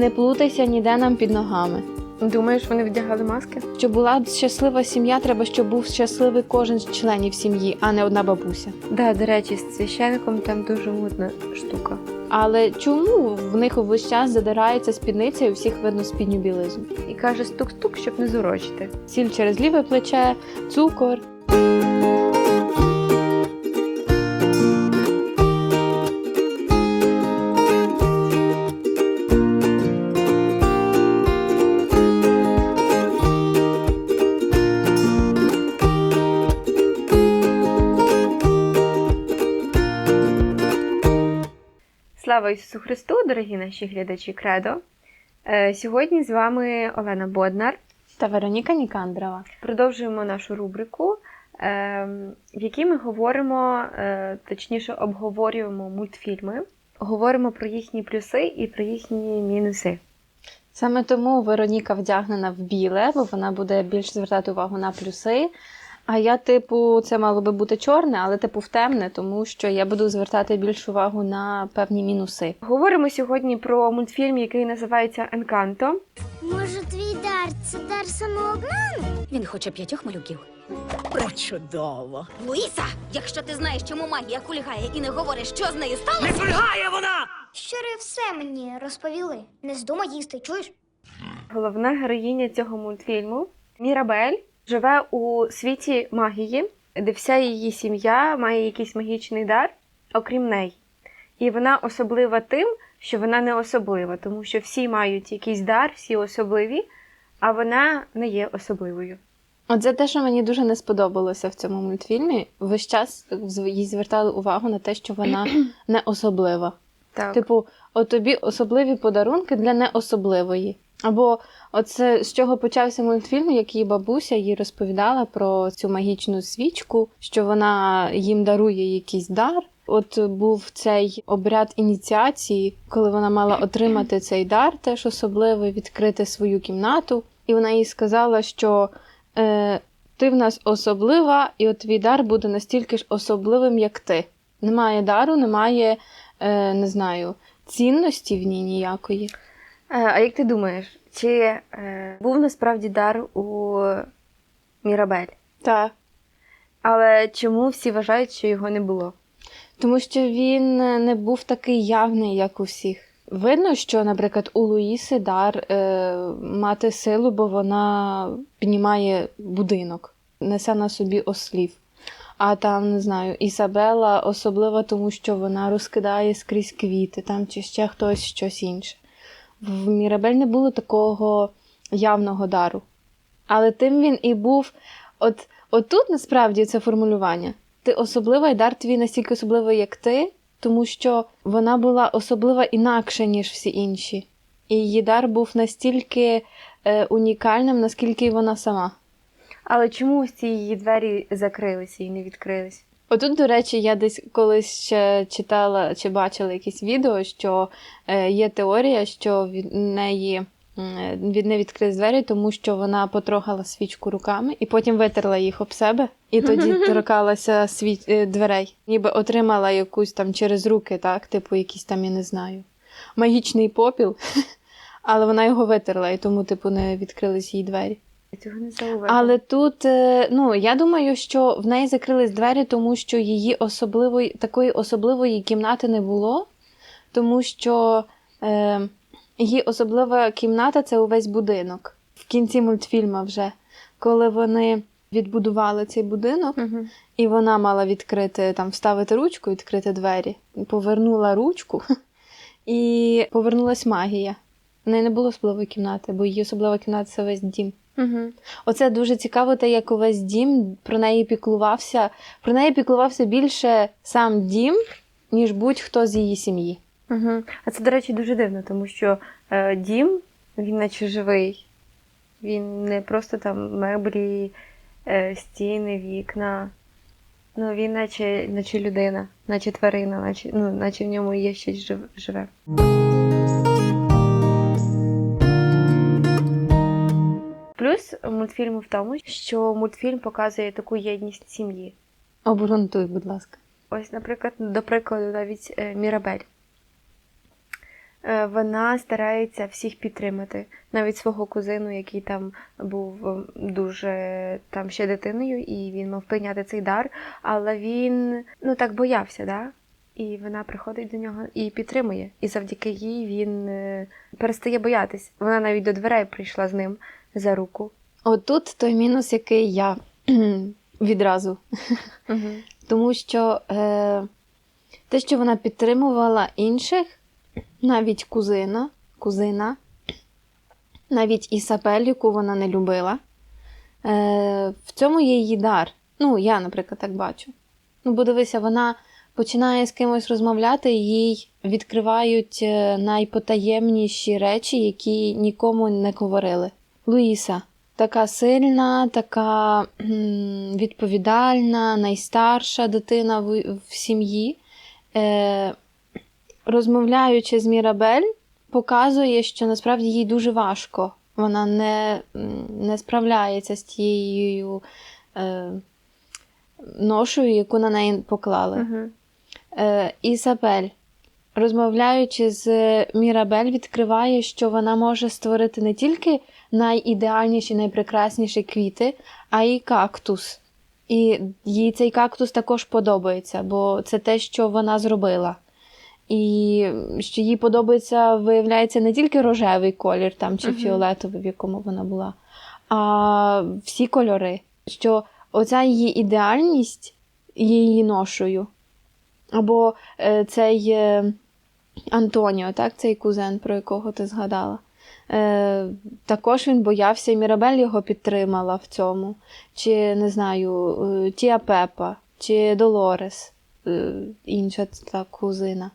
Не плутайся ніде нам під ногами. Думаєш, вони вдягали маски? Щоб була щаслива сім'я, треба, щоб був щасливий кожен з членів сім'ї, а не одна бабуся. Да, до речі, з священником там дуже мутна штука. Але чому в них увесь час задирається спідниця і у всіх видно спідню білизну? І каже стук-стук, щоб не зурочити. Сіль через ліве плече, цукор. Слава Ісусу Христу, дорогі наші глядачі Кредо. Е, Сьогодні з вами Олена Боднар. Та Вероніка Нікандрова. Продовжуємо нашу рубрику, е, в якій ми говоримо, е, точніше, обговорюємо мультфільми, говоримо про їхні плюси і про їхні мінуси. Саме тому Вероніка вдягнена в біле, бо вона буде більш звертати увагу на плюси. А я, типу, це мало би бути чорне, але типу в темне, тому що я буду звертати більш увагу на певні мінуси. Говоримо сьогодні про мультфільм, який називається Енканто. Може, твій дар це дар самообману? Він хоче п'ятьох малюків. Пречудово. Луїса, якщо ти знаєш, чому магія кульгає і не говориш, що з нею сталося, Не кульгає вона! Щури все мені розповіли. Не здумай їсти, чуєш? Головна героїня цього мультфільму Мірабель живе у світі магії, де вся її сім'я має якийсь магічний дар, окрім неї. І вона особлива тим, що вона не особлива, тому що всі мають якийсь дар, всі особливі, а вона не є особливою. Оце те, що мені дуже не сподобалося в цьому мультфільмі. Весь час їй звертали увагу на те, що вона не особлива. Так. Типу, от тобі особливі подарунки для неособливої. Або оце з чого почався мультфільм, як її бабуся їй розповідала про цю магічну свічку, що вона їм дарує якийсь дар. От був цей обряд ініціації, коли вона мала отримати цей дар, теж особливий, відкрити свою кімнату. І вона їй сказала, що е, ти в нас особлива, і от твій дар буде настільки ж особливим, як ти. Немає дару, немає, е, не знаю, цінності в ній ніякої. Е, А як ти думаєш, чи е, був насправді дар у Мірабель? Так. Але чому всі вважають, що його не було? Тому що він е, не був такий явний, як у всіх. Видно, що, наприклад, у Луїси дар е, мати силу, бо вона піднімає будинок, несе на собі ослів. А там, не знаю, Ісабела особлива, тому що вона розкидає скрізь квіти, там чи ще хтось щось інше. В Мірабель не було такого явного дару. Але тим він і був. От, отут насправді це формулювання. Ти особлива, і дар твій настільки особливий, як ти, тому що вона була особлива інакше, ніж всі інші. І її дар був настільки е, унікальним, наскільки й вона сама. Але чому ось ці її двері закрилися і не відкрились? Отут, до речі, я десь колись ще читала чи бачила якесь відео, що е, є теорія, що від неї від не відкрили двері, тому що вона потрогала свічку руками і потім витерла їх об себе, і тоді торкалася світ е, дверей, ніби отримала якусь там через руки, так, типу, якийсь там, я не знаю, магічний попіл, але вона його витерла, і тому, типу, не відкрились їй двері. Я цього не зауважила. Але тут, е, ну я думаю, що в неї закрились двері, тому що її особливої такої особливої кімнати не було, тому що е, її особлива кімната це увесь будинок. В кінці мультфільму вже, коли вони відбудували цей будинок, Угу. і вона мала відкрити там, вставити ручку, відкрити двері, повернула ручку, і повернулась магія. В неї не було особливої кімнати, бо її особлива кімната це весь дім. Угу. Оце дуже цікаво, те, як увесь дім про неї піклувався. Про неї піклувався більше сам дім, ніж будь-хто з її сім'ї. Угу. А це, до речі, дуже дивно, тому що е, дім, він наче живий. Він не просто там меблі, е, стіни, вікна. Ну, він наче, наче людина, наче тварина, наче, ну, наче в ньому є щось живе. Плюс мультфільму в тому, що мультфільм показує таку єдність сім'ї. Обґрунтуй, будь ласка. Ось, наприклад, до прикладу, навіть е, Мірабель. е, вона старається всіх підтримати, навіть свого кузину, який там був е, дуже там ще дитиною, і він мав прийняти цей дар, але він ну так боявся, да? І вона приходить до нього і підтримує. І завдяки їй він перестає боятись. Вона навіть до дверей прийшла з ним за руку. Отут той мінус, який я відразу. Угу. Тому що е, те, що вона підтримувала інших, навіть кузина, кузина, навіть Ісабель, яку вона не любила, е, в цьому є її дар. Ну, я, наприклад, так бачу. Ну, бо дивися, вона починає з кимось розмовляти, їй відкривають е, найпотаємніші речі, які нікому не говорили. Луїса. Така сильна, така відповідальна, найстарша дитина в, в сім'ї. Е, розмовляючи з Мірабель, показує, що насправді їй дуже важко. Вона не, не справляється з тією е, ношою, яку на неї поклали. Е, Ісабель, розмовляючи з Мірабель, відкриває, що вона може створити не тільки найідеальніші, найпрекрасніші квіти, а й кактус. І їй цей кактус також подобається, бо це те, що вона зробила. І що їй подобається, виявляється, не тільки рожевий колір там, чи фіолетовий, в якому вона була, а всі кольори. Що оця її ідеальність є її ношою. Або е, цей е, Антоніо, так, цей кузен, про якого ти згадала. Е, також він боявся, і Мірабель його підтримала в цьому. Чи не знаю, е, Тія Пепа, чи Долорес, інша та кузина.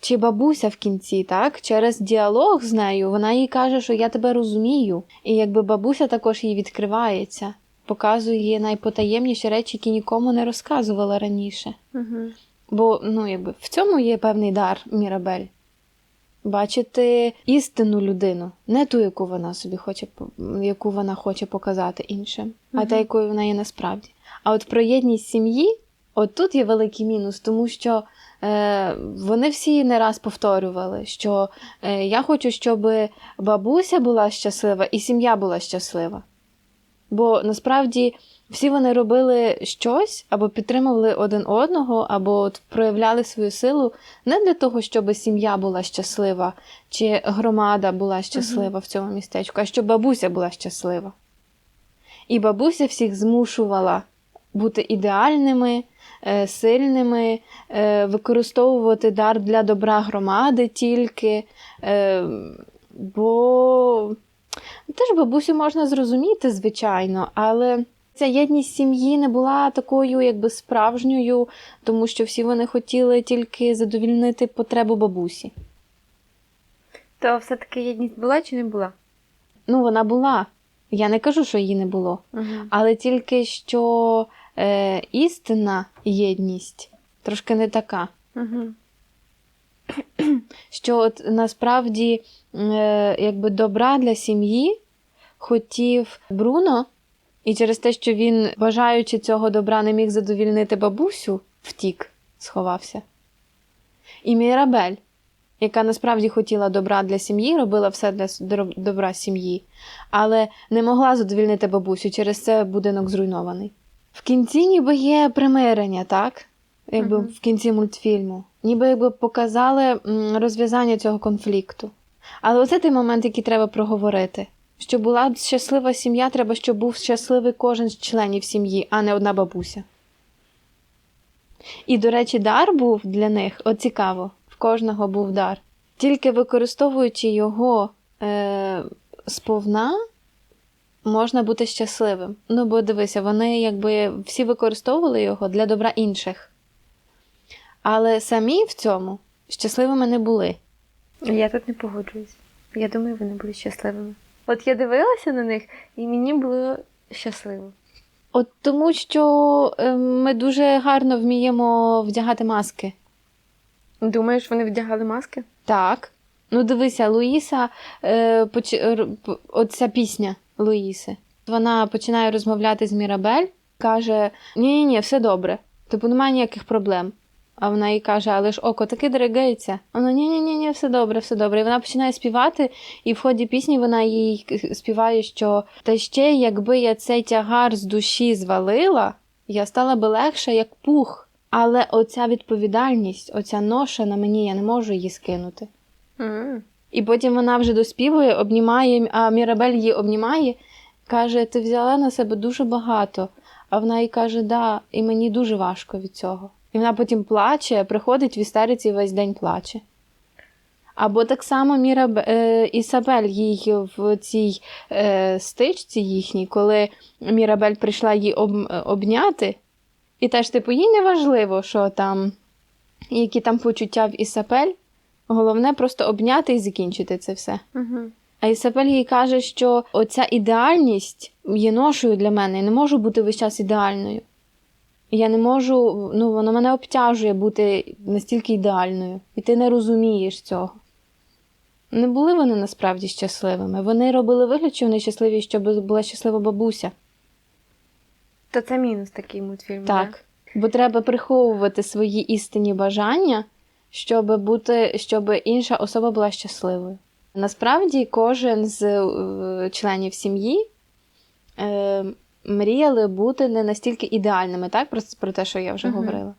Чи бабуся в кінці, так? Через діалог з нею вона їй каже, що я тебе розумію. І якби бабуся також їй відкривається, показує найпотаємніші речі, які нікому не розказувала раніше. Угу. Бо ну, якби, в цьому є певний дар Мірабель. Бачити істинну людину, не ту, яку вона собі хоче, яку вона хоче показати іншим, а Мгм. та, якою вона є насправді. А от про єдність сім'ї, от тут є великий мінус, тому що е, вони всі не раз повторювали, що е, я хочу, щоб бабуся була щаслива і сім'я була щаслива. Бо насправді всі вони робили щось або підтримували один одного, або от проявляли свою силу не для того, щоб сім'я була щаслива, чи громада була щаслива в цьому містечку, а щоб бабуся була щаслива. І бабуся всіх змушувала бути ідеальними, е, сильними, е, використовувати дар для добра громади тільки. е, Бо теж бабусю можна зрозуміти, звичайно, але ця єдність сім'ї не була такою, якби справжньою, тому що всі вони хотіли тільки задовільнити потребу бабусі. То все-таки єдність була чи не була? Ну, вона була. Я не кажу, що її не було. Угу. Але тільки що е, істинна єдність трошки не така. Угу. Що от насправді е, якби добра для сім'ї хотів Бруно, і через те, що він, бажаючи цього добра, не міг задовільнити бабусю, втік, сховався. І Мірабель, яка насправді хотіла добра для сім'ї, робила все для добра сім'ї, але не могла задовільнити бабусю, через це будинок зруйнований. В кінці ніби є примирення, так? Якби в кінці мультфільму. Ніби якби показали розв'язання цього конфлікту. Але оце той момент, який треба проговорити. Щоб була щаслива сім'я, треба, щоб був щасливий кожен з членів сім'ї, а не одна бабуся. І, до речі, дар був для них, от цікаво, в кожного був дар. Тільки використовуючи його е, сповна, можна бути щасливим. Ну, бо дивися, вони якби всі використовували його для добра інших. Але самі в цьому щасливими не були. Я тут не погоджуюсь. Я думаю, вони були щасливими. От я дивилася на них, і мені було щасливо. От тому, що е, ми дуже гарно вміємо вдягати маски. Думаєш, вони вдягали маски? Так. Ну, дивися, Луїса, е, поч... оця пісня Луїси. Вона починає розмовляти з Мірабель, каже: ні ні ні все добре, типу немає ніяких проблем. А вона їй каже, але ж око таки дригається. Вона ні, ні, ні, ні, все добре, все добре. І вона починає співати, і в ході пісні вона їй співає, що та ще якби я цей тягар з душі звалила, я стала би легша, як пух. Але оця відповідальність, оця ноша на мені, я не можу її скинути. М. І потім вона вже доспівує, обнімає, а Мірабель її обнімає, каже: Ти взяла на себе дуже багато. А вона їй каже, да, і мені дуже важко від цього. І вона потім плаче, приходить в істериці і весь день плаче. Або так само Міраб... е, Ісабель їй в цій е, стичці їхній, коли Мірабель прийшла її об... обняти, і теж, типу, їй не важливо, що там, які там почуття в Ісабель. Головне просто обняти і закінчити це все. Мгм. А Ісабель їй каже, що оця ідеальність є ношою для мене. Я не можу бути весь час ідеальною. Я не можу, ну воно мене обтяжує бути настільки ідеальною. І ти не розумієш цього. Не були вони насправді щасливими. Вони робили вигляд, що вони щасливі, щоб була щаслива бабуся. То це мінус такий мультфільм. Так. Бо треба приховувати свої істинні бажання, щоб бути, щоб інша особа була щасливою. Насправді, кожен з е, членів сім'ї е, мріяли бути не настільки ідеальними, так? Про, про те, що я вже Мгм. говорила.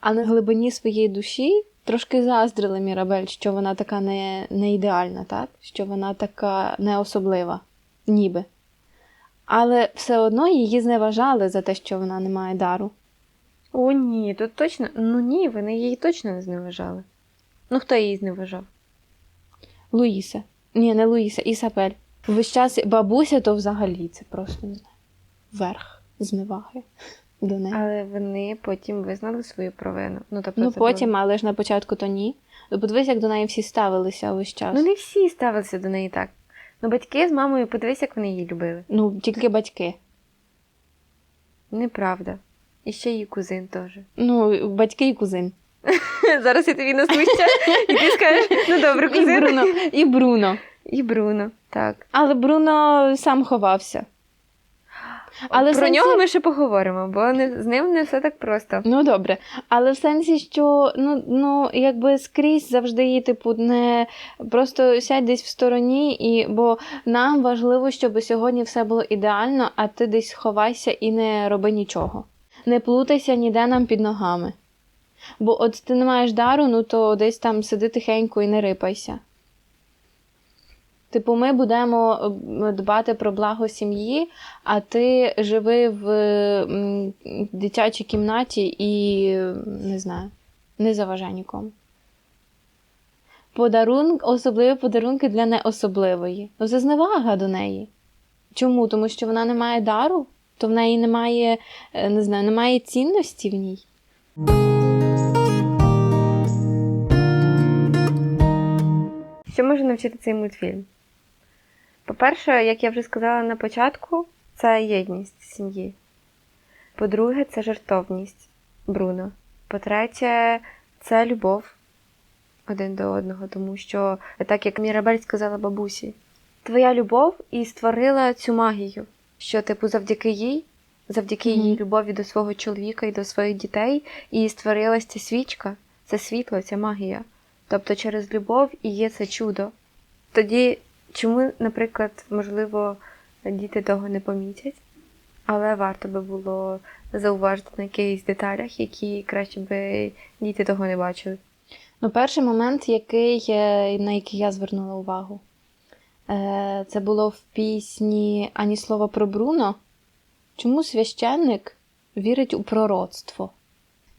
А на глибині своєї душі трошки заздрили Мірабель, що вона така не, не ідеальна, так? Що вона така не особлива, ніби. Але все одно її зневажали за те, що вона не має дару. О, ні, тут точно. Ну ні, вони її точно не зневажали. Ну хто її зневажав? Луїса. Ні, не Луїса, Ісабель. Весь час бабуся, то взагалі це просто не знаю. Верх зневаги до неї. Але вони потім визнали свою провину. Ну, тобто ну це потім, було- але ж на початку то ні. Ну, подивись, як до неї всі ставилися весь час. Ну не всі ставилися до неї так. Ну, батьки з мамою, подивись, як вони її любили. Ну, тільки батьки. Неправда. І ще її кузин теж. Ну, батьки і кузин. Зараз я тобі насуща, і ти скажеш, ну добре, І кузин. Бруно. І Бруно. І Бруно, так. Але Бруно сам ховався. Але Про сенсі- нього ми ще поговоримо, бо не, з ним не все так просто. Ну добре, але в сенсі, що ну, ну якби скрізь завжди її, типу, не просто сядь десь в стороні, і бо нам важливо, щоб сьогодні все було ідеально, а ти десь ховайся і не роби нічого. Не плутайся ніде нам під ногами. Бо от ти не маєш дару, ну то десь там сиди тихенько і не рипайся. Типу, ми будемо дбати про благо сім'ї, а ти живи в дитячій кімнаті і не знаю, не заважай нікому. Подарунок, особливі подарунки для неособливої. Ну, це зневага до неї. Чому? Тому що вона не має дару, то в неї немає, е, не знаю, немає цінності в ній. Що може навчити цей мультфільм? По-перше, як я вже сказала на початку, це єдність сім'ї. По-друге, це жертовність Бруно. По-третє, це любов один до одного, тому що, так як Мірабель сказала бабусі, твоя любов і створила цю магію, що, типу, завдяки їй, завдяки її любові до свого чоловіка і до своїх дітей, і створилась ця свічка, це світло, ця магія. Тобто через любов і є це чудо. Тоді чому, наприклад, можливо, діти того не помітять, але варто би було зауважити на якихось деталях, які краще би діти того не бачили. Ну, перший момент, який, е, на який я звернула увагу, е, це було в пісні Ані слова про Бруно. Чому священник вірить у пророцтво?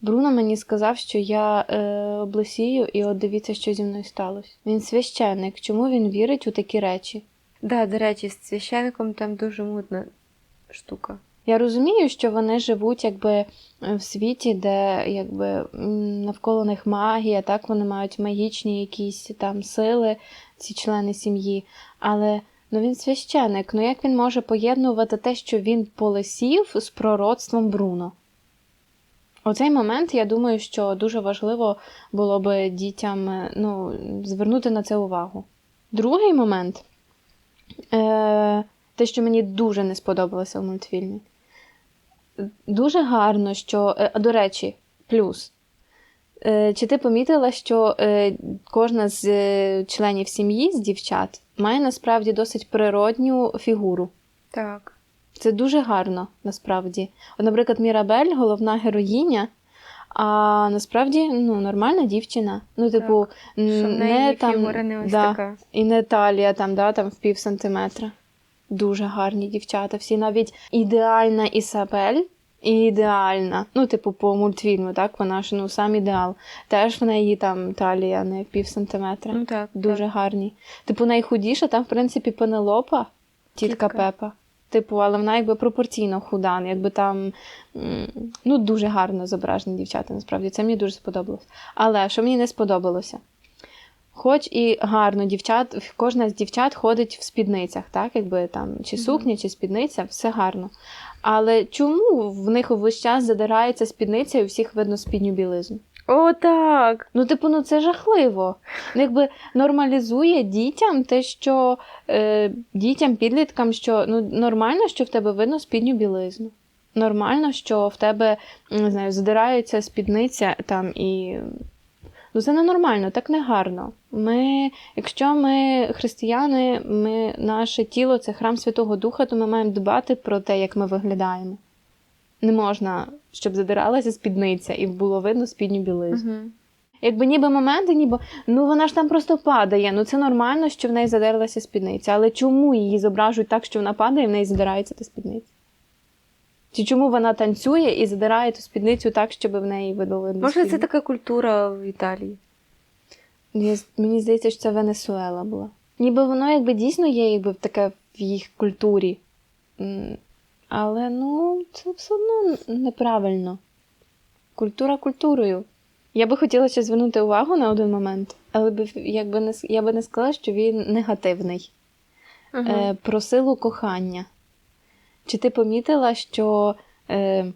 Бруно мені сказав, що я е, облесію, і от дивіться, що зі мною сталося. Він священник. Чому він вірить у такі речі? Да, до речі, з священником там дуже мутна штука. Я розумію, що вони живуть якби в світі, де якби навколо них магія, так вони мають магічні якісь там сили, ці члени сім'ї. Але ну він священик. Ну як він може поєднувати те, що він полисів з пророцтвом Бруно? Оцей момент, я думаю, що дуже важливо було би дітям е, ну, звернути на це увагу. Другий момент, е, те, що мені дуже не сподобалося в мультфільмі. Дуже гарно, що, е, до речі, плюс. Е, Чи ти помітила, що кожна з членів сім'ї, з дівчат, має насправді досить природню фігуру? Так. Це дуже гарно, насправді. От, наприклад, Мірабель, головна героїня, а насправді ну, нормальна дівчина. Ну, типу, Що не там, не ось да, така. і не талія там, да, там в пів сантиметра. Дуже гарні дівчата. Всі навіть ідеальна Ісабель. І ідеальна. Ну, типу, по мультфільму, так? Вона ж ну сам ідеал. Теж в неї там талія не пів сантиметра. Ну так. Дуже гарні. Типу, найхудіша там, в принципі, Пенелопа, тітка Тітка. Пепа. Типу, але вона якби пропорційно худа, якби там ну, дуже гарно зображені дівчата, насправді. Це мені дуже сподобалось. Але що мені не сподобалося? Хоч і гарно дівчат, кожна з дівчат ходить в спідницях, так? Якби там чи сукня, чи спідниця, все гарно. Але чому в них увесь час задирається спідниця і у всіх видно спідню білизну? О, так. Ну, типу, ну це жахливо. Ну, якби нормалізує дітям те, що е, дітям, підліткам, що ну, нормально, що в тебе видно спідню білизну. Нормально, що в тебе не знаю, задирається спідниця там і. Ну, це ненормально, так не гарно. Ми, якщо ми християни, ми, наше тіло це храм Святого Духа, то ми маємо дбати про те, як ми виглядаємо. Не можна, щоб задиралася спідниця і було видно спідню білизну. Угу. Якби ніби моменти, ніби ну вона ж там просто падає. Ну це нормально, що в неї задерлася спідниця. Але чому її зображують так, що вона падає, і в неї задирається та спідниця? Чи чому вона танцює і задирає ту спідницю так, щоб в неї видно Може, це така культура в Італії. Я- Мені здається, що це Венесуела була. Ніби воно якби дійсно є якби таке в їх культурі. Але ну, це все одно неправильно. Культура культурою. Я би хотіла ще звернути увагу на один момент, але би, якби не, я би не сказала, що він негативний. Угу. Е, про силу кохання. Чи ти помітила, що е,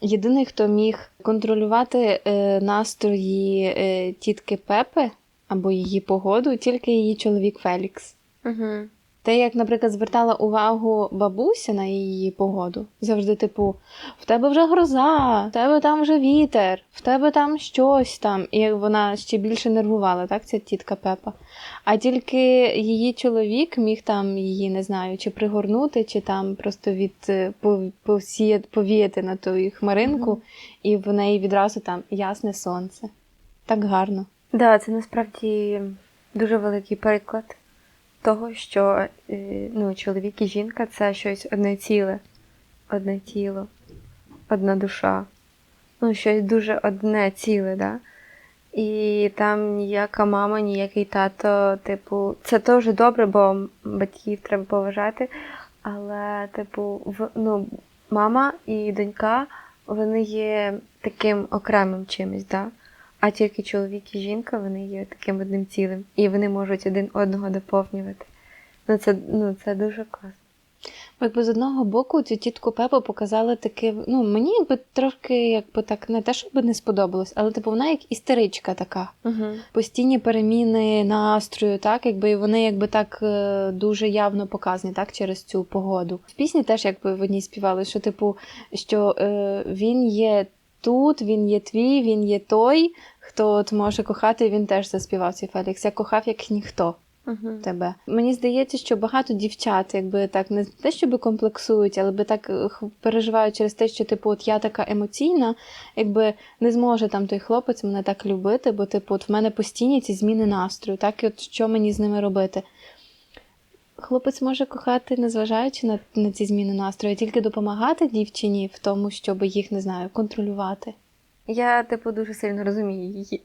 єдиний, хто міг контролювати е, настрої е, тітки Пепи або її погоду, тільки її чоловік Фелікс? Угу. Те, як, наприклад, звертала увагу бабуся на її погоду, завжди, типу, в тебе вже гроза, в тебе там вже вітер, в тебе там щось там. І вона ще більше нервувала, так, ця тітка Пепа. А тільки її чоловік міг там її, не знаю, чи пригорнути, чи там просто від е, повсія- повіяти на ту хмаринку, і в неї відразу там ясне сонце. Так гарно. Да, це насправді дуже великий приклад того, що е, ну, чоловік і жінка це щось одне ціле, одне тіло, одна душа. Ну, щось дуже одне ціле, да? І там ніяка мама, ніякий тато, типу, це теж добре, бо батьків треба поважати. Але, типу, в, ну, мама і донька, вони є таким окремим чимось, да? А тільки чоловік і жінка вони є таким одним цілим, і вони можуть один одного доповнювати. Ну це, ну, це дуже класно. Якби з одного боку цю тітку Пепу показали таке, ну мені якби трошки якби так не те, щоб не сподобалось, але типу вона як істеричка така. Угу. Постійні переміни настрою, так, якби і вони якби так е, дуже явно показані, так, через цю погоду. В пісні теж якби в одній співали, що типу, що е, він є тут, він є твій, він є той, хто от може кохати, і він теж заспівав цей Фелікс. Я кохав як ніхто Угу. тебе. Мені здається, що багато дівчат, якби так не те, щоб комплексують, але би так е, переживають через те, що типу, от я така емоційна, якби не зможе там той хлопець мене так любити, бо типу, от в мене постійні ці зміни настрою, так і от що мені з ними робити. Хлопець може кохати, незважаючи на, на ці зміни настрою, тільки допомагати дівчині в тому, щоб їх не знаю, контролювати. Я, типу, дуже сильно розумію її.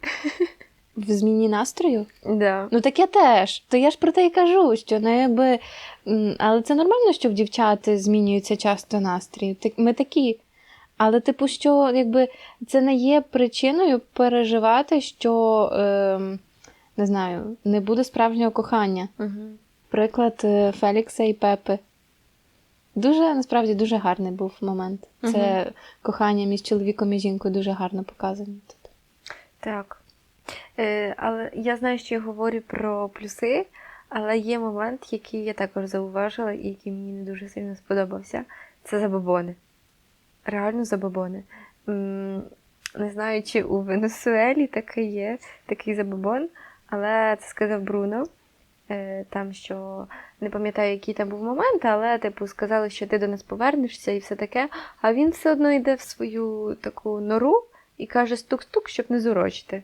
В зміні настрою? Да. Ну так я теж. То я ж про те і кажу, що ну, якби. Але це нормально, що в дівчат змінюється часто настрій. Ми такі. Але, типу, що якби це не є причиною переживати, що ем, не знаю, не буде справжнього кохання. Угу. Приклад е, Фелікса і Пепи. Дуже насправді дуже гарний був момент. Це кохання між чоловіком і жінкою дуже гарно показано тут. Так. Е, але я знаю, що я говорю про плюси, але є момент, який я також зауважила і який мені не дуже сильно сподобався. Це забобони. Реально забобони. Не знаю, чи у Венесуелі таке є, такий забобон, але це сказав Бруно. Е, Там що не пам'ятаю, який там був момент, але типу сказали, що ти до нас повернешся і все таке. А він все одно йде в свою таку нору і каже стук-стук, щоб не зурочити.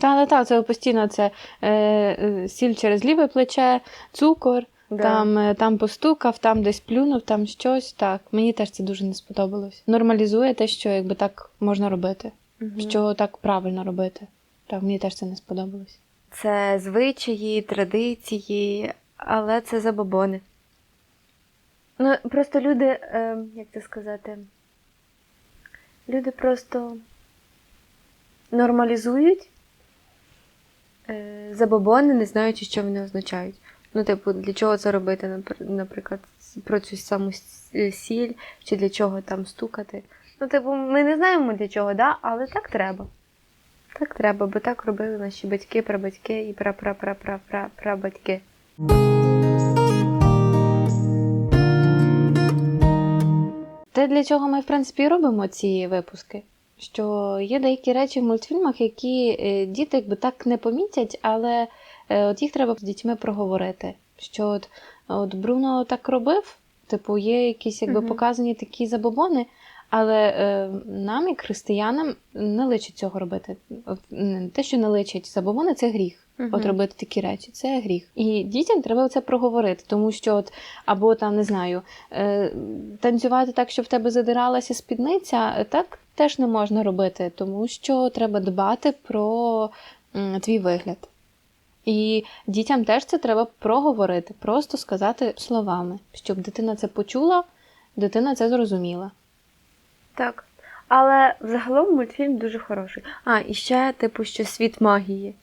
Та, та, та, це постійно це е, е, сіль через ліве плече, цукор, Да. там, е, там постукав, там десь плюнув, там щось. Так, мені теж це дуже не сподобалось. Нормалізує те, що якби так можна робити, Мгм. що так правильно робити. Так, мені теж це не сподобалось. Це звичаї, традиції, але це забобони. Ну, просто люди, е, як це сказати, люди просто нормалізують е, забобони, не знаючи, що вони означають. Ну, типу, для чого це робити, напр- наприклад, про цю саму е, сіль, чи для чого там стукати. Ну, типу, ми не знаємо для чого, да? але так треба. Так треба, бо так робили наші батьки, прабатьки і пра-пра-пра-пра-пра-прабатьки. Те, для чого ми, в принципі, робимо ці випуски. Що є деякі речі в мультфільмах, які е, діти якби так не помітять, але е, от їх треба з дітьми проговорити. Що от, от Бруно так робив, типу, є якісь якби показані такі забобони, але е, нам, як християнам, не личить цього робити. Те, що не личить забобони, це гріх. От робити такі речі, це гріх. І дітям треба це проговорити, тому що от або там не знаю, е, танцювати так, щоб в тебе задиралася спідниця, так теж не можна робити, тому що треба дбати про твій вигляд. І дітям теж це треба проговорити, просто сказати словами, щоб дитина це почула, дитина це зрозуміла. Так. Але взагалом мультфільм дуже хороший. А, і ще, типу, що світ магії.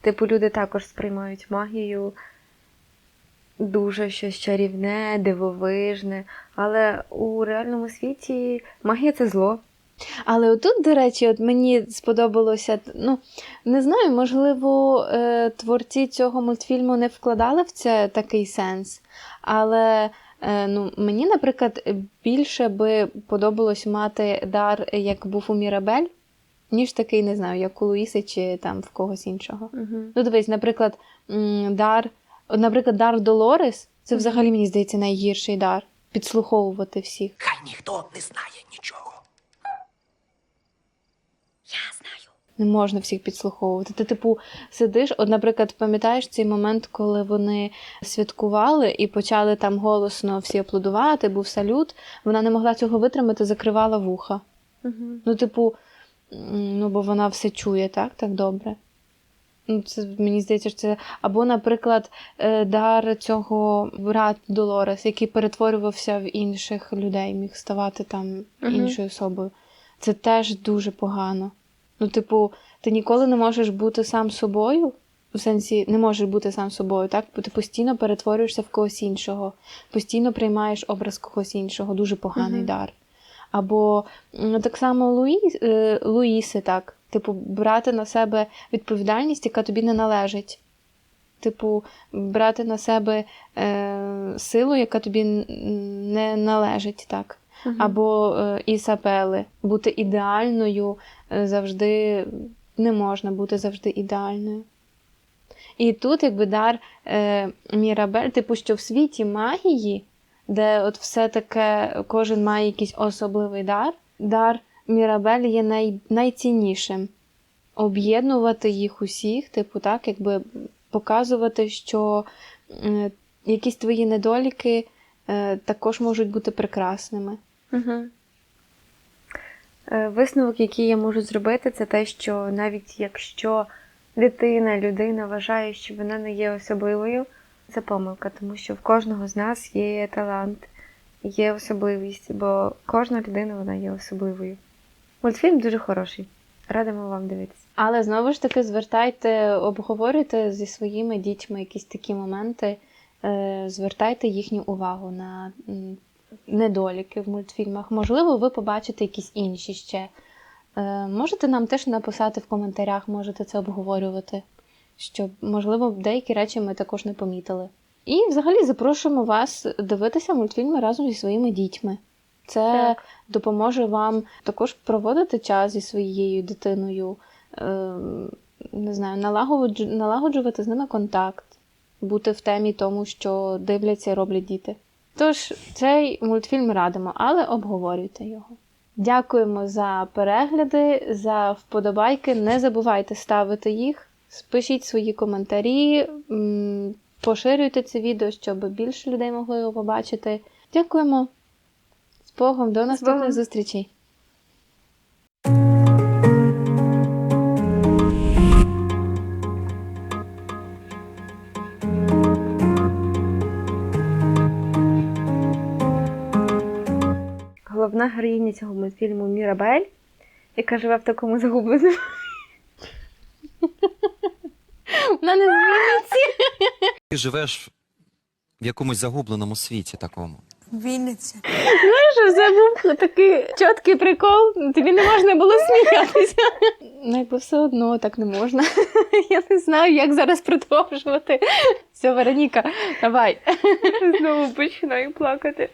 Типу, люди також сприймають магію дуже щось чарівне, дивовижне. Але у реальному світі магія це зло. Але отут, до речі, от мені сподобалося, ну не знаю, можливо, е, творці цього мультфільму не вкладали в це такий сенс. Але ну, мені, наприклад, більше би подобалось мати дар, як був у Мірабель, ніж такий, не знаю, як у Луїси чи там в когось іншого. Угу. Ну, дивись, наприклад, дар, наприклад, дар Долорес, це взагалі, мені здається, найгірший дар підслуховувати всіх. Хай ніхто не знає нічого. Я знаю. Не можна всіх підслуховувати. Ти, типу, сидиш, от, наприклад, пам'ятаєш цей момент, коли вони святкували і почали там голосно всі аплодувати, був салют. Вона не могла цього витримати, закривала вуха. Угу. Ну, типу, ну, бо вона все чує, так? Так добре. Ну, це мені здається, що це. Або, наприклад, е, дар цього брат Долорес, який перетворювався в інших людей, міг ставати там іншою особою. Це теж дуже погано. Ну, типу, ти ніколи не можеш бути сам собою. В сенсі, не можеш бути сам собою, так? Бо ти постійно перетворюєшся в когось іншого, постійно приймаєш образ когось іншого, дуже поганий Мгм. дар. Або м, так само Луї, е, Луїси, так. Типу, брати на себе відповідальність, яка тобі не належить. Типу, брати на себе е, силу, яка тобі не належить, так. Або е, Ісапели. Бути ідеальною е, завжди не можна бути завжди ідеальною. І тут, якби дар е, Мірабель, типу, що в світі магії, де от все таке, кожен має якийсь особливий дар, дар Мірабель є най, найціннішим. Об'єднувати їх усіх, типу, так, якби показувати, що е, якісь твої недоліки е, також можуть бути прекрасними. Угу. Висновок, який я можу зробити, це те, що навіть якщо дитина, людина вважає, що вона не є особливою, це помилка, тому що в кожного з нас є талант, є особливість, бо кожна людина вона є особливою. Мультфільм дуже хороший. Радимо вам дивитися. Але знову ж таки звертайте, обговорюйте зі своїми дітьми якісь такі моменти, е, звертайте їхню увагу на недоліки в мультфільмах. Можливо, ви побачите якісь інші ще. Е, Можете нам теж написати в коментарях, можете це обговорювати, щоб, можливо, деякі речі ми також не помітили. І взагалі запрошуємо вас дивитися мультфільми разом зі своїми дітьми. Це Так. допоможе вам також проводити час зі своєю дитиною, е, не знаю, налагоджувати з ними контакт, бути в темі тому, що дивляться і роблять діти. Тож цей мультфільм радимо, але обговорюйте його. Дякуємо за перегляди, за вподобайки. Не забувайте ставити їх, пишіть свої коментарі, поширюйте це відео, щоб більше людей могли його побачити. Дякуємо. З Богом, до наступних зустрічей. Головна героїня цього мультфільму Мірабель, яка живе в такому загубленому. Вона не зміниться. Ти живеш в якомусь загубленому світі такому. Вінниця. Знаєш, це був такий чіткий прикол. Тобі не можна було сміятися. Ну, якби все одно так не можна. Я не знаю, як зараз продовжувати. Все, Вероніка, давай. Знову починаю плакати.